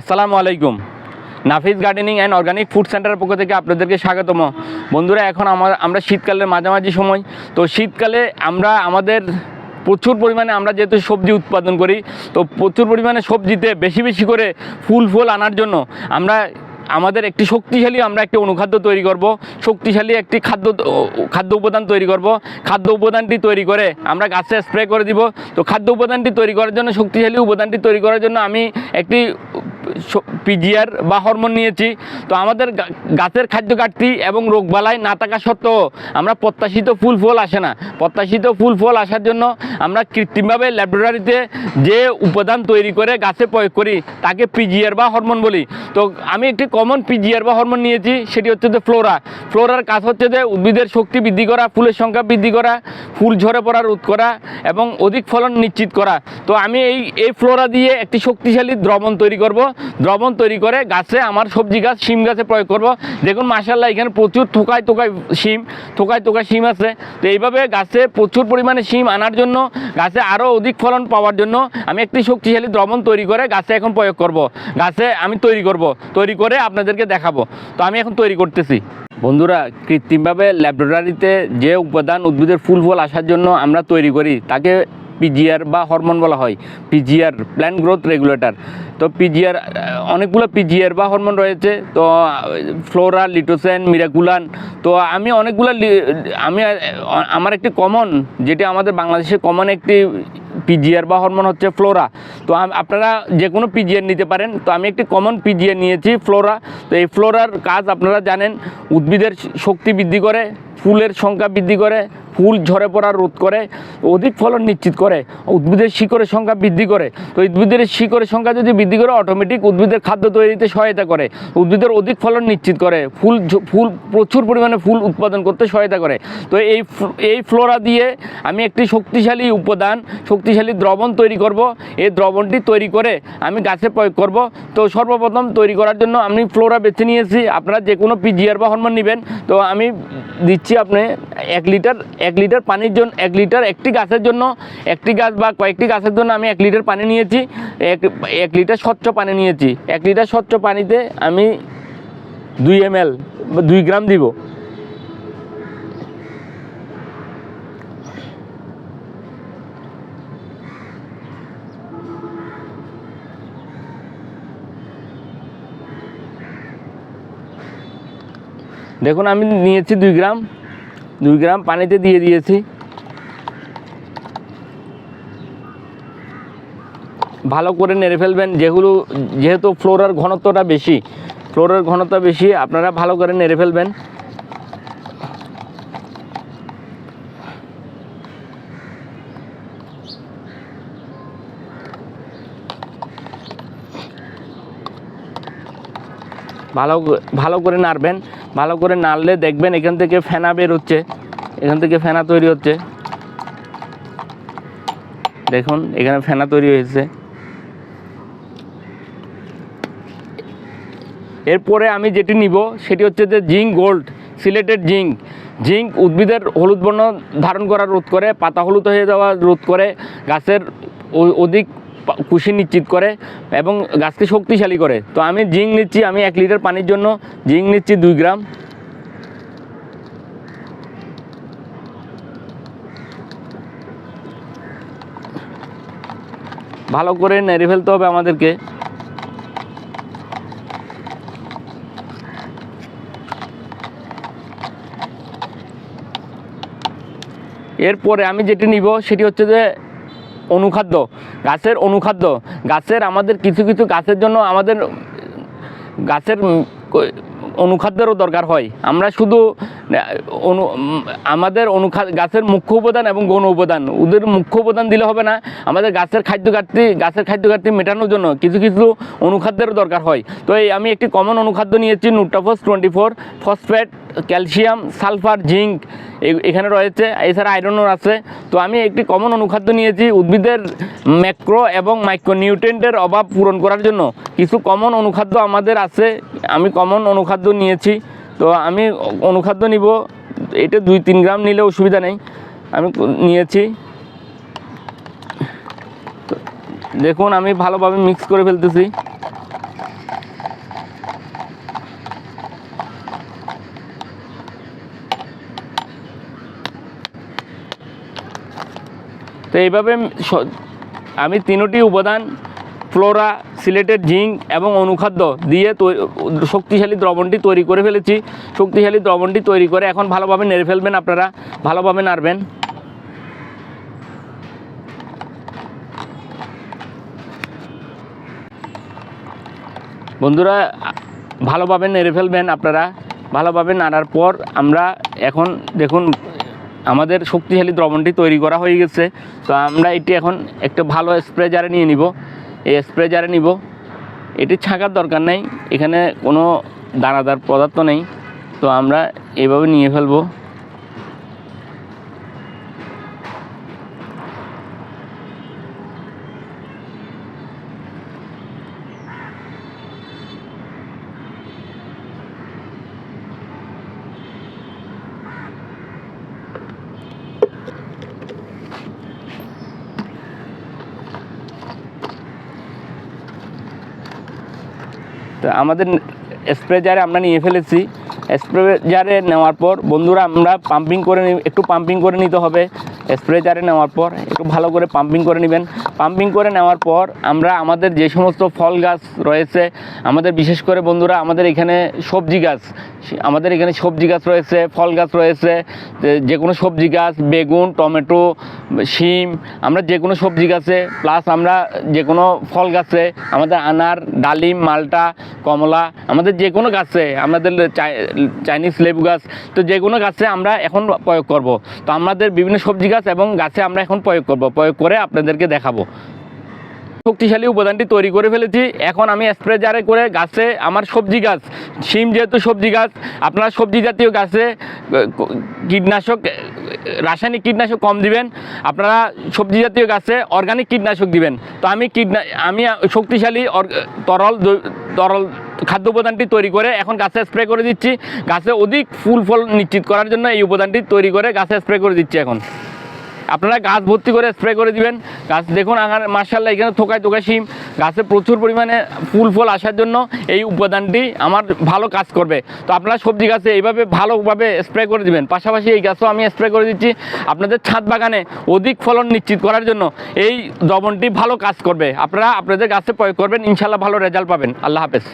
আসসালামু আলাইকুম। Nafis gardening and organic food সেন্টারের পক্ষ থেকে আপনাদেরকে স্বাগতম। বন্ধুরা, এখন আমার আমরা শীতকালের মাঝামাঝি সময়। তো শীতকালে আমরা, আমাদের প্রচুর পরিমাণে আমরা যেহেতু সবজি উৎপাদন করি, তো প্রচুর পরিমাণে সবজিতে বেশি বেশি করে ফুল ফুল আনার জন্য আমরা, আমাদের একটি শক্তিশালী আমরা একটি অনুখাদ্য তৈরি করব। শক্তিশালী একটি খাদ্য খাদ্য উপাদান তৈরি করব। খাদ্য উপাদানটি তৈরি করে আমরা গাছে স্প্রে করে দিব। তো খাদ্য উপাদানটি তৈরি করার জন্য, শক্তিশালী উপাদানটি তৈরি করার জন্য আমি একটি পিজিআর বা হরমোন নিয়েছি। তো আমাদের গাছের খাদ্য ঘাটতি এবং রোগবালাই না থাকা সত্ত্বেও আমরা প্রত্যাশিত ফুল ফল আসে না। প্রত্যাশিত ফুল ফল আসার জন্য আমরা কৃত্রিমভাবে ল্যাবরেটরিতে যে উপাদান তৈরি করে গাছে প্রয়োগ করি, তাকে পিজিআর বা হরমোন বলি। তো আমি একটি কমন পিজিআর বা হরমোন নিয়েছি, সেটি হচ্ছে যে ফ্লোরা। ফ্লোরার কাজ হচ্ছে যে উদ্ভিদের শক্তি বৃদ্ধি করা, ফুলের সংখ্যা বৃদ্ধি করা, ফুল ঝরে পড়া রোধ করা এবং অধিক ফলন নিশ্চিত করা। তো আমি এই এই ফ্লোরা দিয়ে একটি শক্তিশালী দ্রবণ তৈরি করব। দ্রবণ তৈরি করে, গাছে আমার সবজি গাছ, শিম গাছে প্রয়োগ করব। দেখুন মাসাল্লাহ এখানে প্রচুর থোকায় থোকায় শিম, থোকায় থোকায় শিম আছে। তো এইভাবে গাছে প্রচুর পরিমাণে শিম আনার জন্য, গাছে আরও অধিক ফলন পাওয়ার জন্য আমি একটি শক্তিশালী দ্রবণ তৈরি করে গাছে এখন প্রয়োগ করব। গাছে আমি তৈরি করব, তৈরি করে আপনাদেরকে দেখাবো। তো আমি এখন তৈরি করতেছি। বন্ধুরা, কৃত্রিমভাবে ল্যাবরেটরিতে যে উপাদান উদ্ভিদের ফুল ফল আসার জন্য আমরা তৈরি করি, তাকে পিজিআর বা হরমোন বলা হয় পিজিআর প্ল্যান গ্রোথ রেগুলেটর তো পিজিআর অনেকগুলো পিজিআর বা হরমোন রয়েছে, তো ফ্লোরা লিটোসেন মিরাকুলান তো আমি অনেকগুলো আমি আমার একটি কমন যেটি আমাদের বাংলাদেশে কমন একটি পিজিআর বা হরমোন হচ্ছে ফ্লোরা তো আপনারা যে কোনো পিজিআর নিতে পারেন। তো আমি একটি কমন পিজিআর নিয়েছি ফ্লোরা তো এই ফ্লোরার কাজ আপনারা জানেন, উদ্ভিদের শক্তি বৃদ্ধি করে, ফুলের সংখ্যা বৃদ্ধি করে, ফুল ঝরে পড়া রোধ করে, অধিক ফলন নিশ্চিত করে, উদ্ভিদের শিকড়ের সংখ্যা বৃদ্ধি করে। তো উদ্ভিদের শিকড়ের সংখ্যা যদি বৃদ্ধি করে অটোমেটিক উদ্ভিদের খাদ্য তৈরিতে সহায়তা করে। উদ্ভিদের অধিক ফলন নিশ্চিত করে, ফুল ফুল, প্রচুর পরিমাণে ফুল উৎপাদন করতে সহায়তা করে। তো এই এই ফ্লোরা দিয়ে আমি একটি শক্তিশালী উপাদান শক্তিশালী দ্রবণ তৈরি করব। এই দ্রবণটি তৈরি করে আমি গাছে প্রয়োগ করব। তো সর্বপ্রথম তৈরি করার জন্য আমি ফ্লোরা বেছে নিয়েছি। আপনারা যে কোনো পিজিআর বা হরমোন নেবেন। তো আমি দিচ্ছি আপনি এক লিটার এক লিটার পানির জন্য, এক লিটার একটি গাছের জন্য, একটি গাছ বা কয়েকটি গাছের জন্য আমি এক লিটার পানি নিয়েছি। এক এক লিটার স্বচ্ছ পানি নিয়েছি। এক লিটার স্বচ্ছ পানিতে আমি দুই এম এল দুই গ্রাম দিব। দেখুন, আমি নিয়েছি দুই গ্রাম। দুই গ্রাম পানিতে দিয়ে দিয়েছি। ভালো করে নেড়ে ফেলবেন। যেগুলো, যেহেতু ফ্লোরার ঘনত্বটা বেশি, ফ্লোরার ঘনত্ব বেশি, আপনারা ভালো করে নেড়ে ফেলবেন। ভালো ভালো করে নাড়বেন। ভালো করে নাড়লে দেখবেন এখান থেকে ফেনা বের হচ্ছে। এখান থেকে ফেনা তৈরি হচ্ছে। দেখুন, এখানে ফেনা তৈরি হয়েছে। এরপরে আমি যেটি নিব, সেটি হচ্ছে যে zinc gold, chelated zinc. Zinc উদ্ভিদের হলুদ বর্ণ ধারণ করা রোধ করে, পাতা হলুদ হয়ে যাওয়া রোধ করে, গাছের অধিক কুশি নিশ্চিত করে এবং গাছকে শক্তিশালী করে। তো আমি জিঙ্ক নিচ্ছি, আমি এক লিটার পানির জন্য। জিঙ্ক নিচ্ছি দুই গ্রাম। ভালো করে নেড়ে ফেলতে হবে আমাদেরকে। এরপরে আমি যেটি নিব, সেটি হচ্ছে যে অনুখাদ্য, গাছের অনুখাদ্য। গাছের আমাদের কিছু কিছু গাছের জন্য আমাদের গাছের অনুখাদ্যেরও দরকার হয়। আমরা শুধু, অনু, আমাদের অনুখা, গাছের মুখ্য উপাদান এবং গৌণ উপাদান। ওদের মুখ্য উপাদান দিলে হবে না। আমাদের গাছের খাদ্য ঘাটতি গাছের খাদ্য ঘাটতি মেটানোর জন্য কিছু কিছু অনুখাদ্যেরও দরকার হয়। তো এই আমি একটি কমন অনুখাদ্য নিয়েছি Nutrafos twenty four, phosphate calcium, sulphur, zinc এখানে রয়েছে, এছাড়া আয়রনও আছে। তো আমি একটি কমন অনুখাদ্য নিয়েছি উদ্ভিদের ম্যাক্রো এবং মাইক্রো নিউট্রেন্টের অভাব পূরণ করার জন্য। কিছু কমন অনুখাদ্য আমাদের আছে, আমি কমন অনুখাদ্য নিয়েছি। তো আমি অনুখাদ্য নিব, এটা দুই তিন গ্রাম নিলে অসুবিধা নেই। আমি নিয়েছি। দেখুন, আমি ভালোভাবে মিক্স করে ফেলতেছি। তো এইভাবে আমি তিনোটি উপাদান, ফ্লোরা, সিলেটেড জিঙ্ক এবং অনুখাদ্য দিয়ে শক্তিশালী দ্রবণটি তৈরি করে ফেলেছি। শক্তিশালী দ্রবণটি তৈরি করে এখন ভালোভাবে নেড়ে ফেলবেন আপনারা, ভালোভাবে নাড়বেন। বন্ধুরা, ভালোভাবে নেড়ে ফেলবেন আপনারা। ভালোভাবে নাড়ার পর আমরা এখন দেখুন আমাদের শক্তিশালী দ্রবণটি তৈরি করা হয়ে গেছে। তো আমরা এটি এখন একটা ভালো স্প্রে জারে নিয়ে নিব। এই স্প্রে জারে নিব। এটি ছাঁকার দরকার নেই। এখানে কোনো দানাদার পদার্থ নেই। তো আমরা এভাবে নিয়ে ফেলব। তো আমাদের স্প্রে জারে আমরা নিয়ে ফেলেছি। স্প্রে জারে নেওয়ার পর বন্ধুরা আমরা পাম্পিং করে একটু পাম্পিং করে নিতে হবে। স্প্রে জারে নেওয়ার পর একটু ভালো করে পাম্পিং করে নেবেন। পাম্পিং করে নেওয়ার পর আমরা আমাদের যে সমস্ত ফল গাছ রয়েছে, আমাদের বিশেষ করে বন্ধুরা আমাদের এখানে সবজি গাছ, আমাদের এখানে সবজি গাছ রয়েছে, ফল গাছ রয়েছে, যে- কোনো সবজি গাছ, বেগুন, টমেটো, শিম, আমরা যে কোনো সবজি গাছে প্লাস আমরা যে কোনো ফল গাছে, আমাদের আনার, ডালিম, মালটা, কমলা, আমাদের যে কোনো গাছে, আমাদের চাইনিজ লেবু গাছ, তো যে কোনো গাছে আমরা এখন প্রয়োগ করব। তো আমাদের বিভিন্ন সবজি গাছ এবং গাছে আমরা এখন প্রয়োগ করব। প্রয়োগ করে আপনাদেরকে দেখাবো। শক্তিশালী উপাদানটি তৈরি করে ফেলেছি। এখন আমি স্প্রে জারে করে গাছে আমার সবজি গাছ, শিম যেহেতু সবজি গাছ, আপনারা সবজি জাতীয় গাছে কীটনাশক, রাসায়নিক কীটনাশক কম দিবেন। আপনারা সবজি জাতীয় গাছে অর্গানিক কীটনাশক দিবেন। তো আমি কীটনা, আমি শক্তিশালী তরল তরল খাদ্য উপাদানটি তৈরি করে এখন গাছে স্প্রে করে দিচ্ছি। গাছে অধিক ফুল ফল নিশ্চিত করার জন্য এই উপাদানটি তৈরি করে গাছে স্প্রে করে দিচ্ছি এখন। আপনারা গাছ ভর্তি করে স্প্রে করে দিবেন। গাছ দেখুন আগার মার্শাল্লাহ এখানে থোকায় থোকায় শিম। গাছে প্রচুর পরিমাণে ফুল ফল আসার জন্য এই উপাদানটি আমার ভালো কাজ করবে। তো আপনারা সবজি গাছে এইভাবে ভালোভাবে স্প্রে করে দিবেন। পাশাপাশি এই গাছও আমি স্প্রে করে দিচ্ছি। আপনাদের ছাদ বাগানে অধিক ফলন নিশ্চিত করার জন্য এই দ্রবণটি ভালো কাজ করবে। আপনারা আপনাদের গাছে প্রয়োগ করবেন ইনশাল্লাহ ভালো রেজাল্ট পাবেন। আল্লাহ হাফেজ।